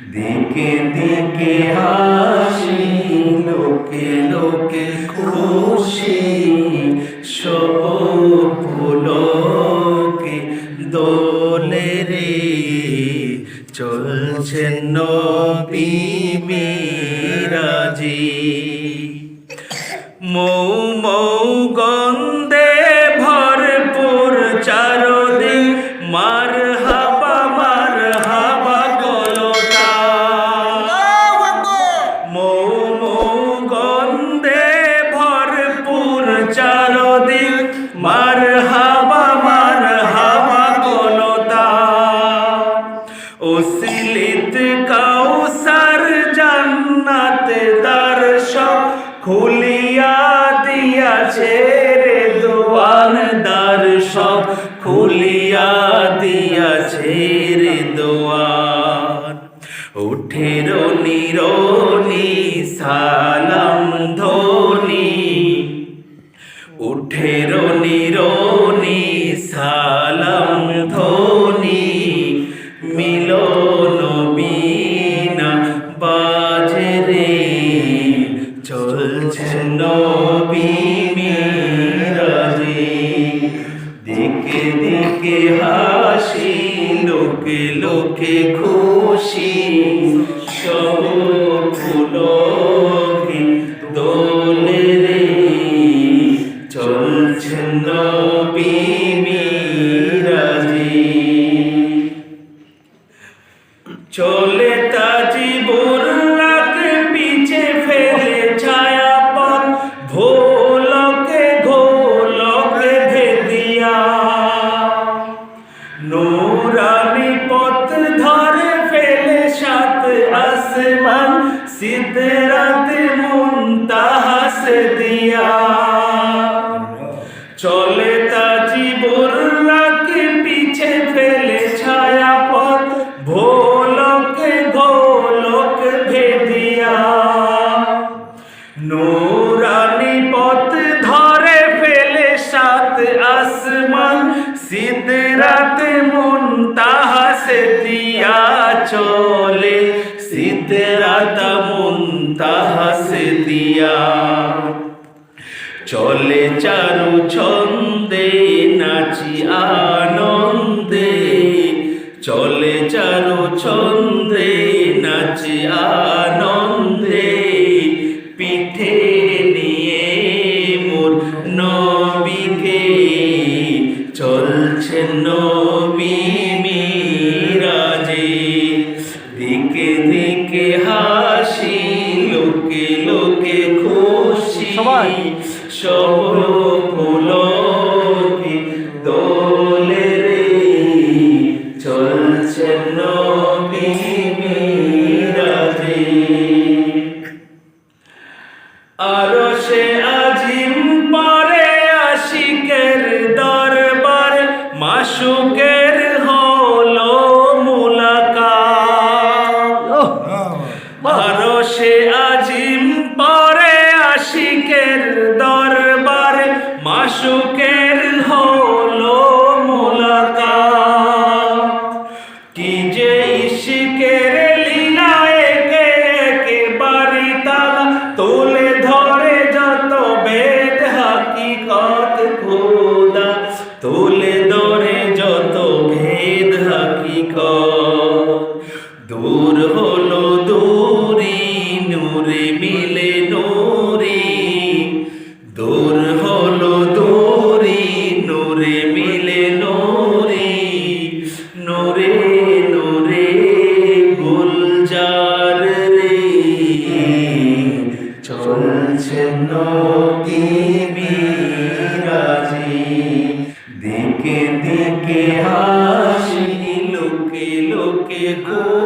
দিকে দিকে হাসি, লোকে লোকে খুশি সব ফুলকে দোলে রে চলছে নবী মিরাজি। মৌ মৌ গন্ধে ওসিলিত কাউসার জান্নাত দর্শক খুলিয়া দিয়াছে রে দোয়ান দর্শক, খুলিয়া দিয়াছে রে দোয়ান। উঠের নিরনি, সালাম ধ্বনি। উঠের নিরনি, সালাম ধ্বনি। মিলন চলছে নবী মিরাজে। দিকে দিকে হাসি, লোকে লোকে খুশি। সব ফুলকে দোলে রে চলছে নবী দিয়া। চলে তাজি বোরাকে পিছে ফেলে ছায়া পথ, ভোলকে ঘোলক ভেদিয়া। নূরানি পথ ধরে ফেলে সাত আসমান, সিদরাত মুনতাহাস দিয়া চলে, সিদরাত মুনতাহাস দিয়া চলে চারু ছন্দে নাচি সবাই। দোলে রে চলছে নবী মিরাজে আরও সে আজিম পরে আশিকের দরবার মাসুকের হলো মুলাকাত আরও সে আজিম পরে দরবার, মাসুকের হলো মুলাকাত। কি যে ইশকের লীলা একে একে বাড়ি তালা, তোলে ধরে যত বেদ হাকিকত খোদা, তোলে ধরে যত ভেদ হাকিকত। দূর হলো চলছে নদী বিরাজি। দিকে দিকে হাসি লোকে লোকে খুশি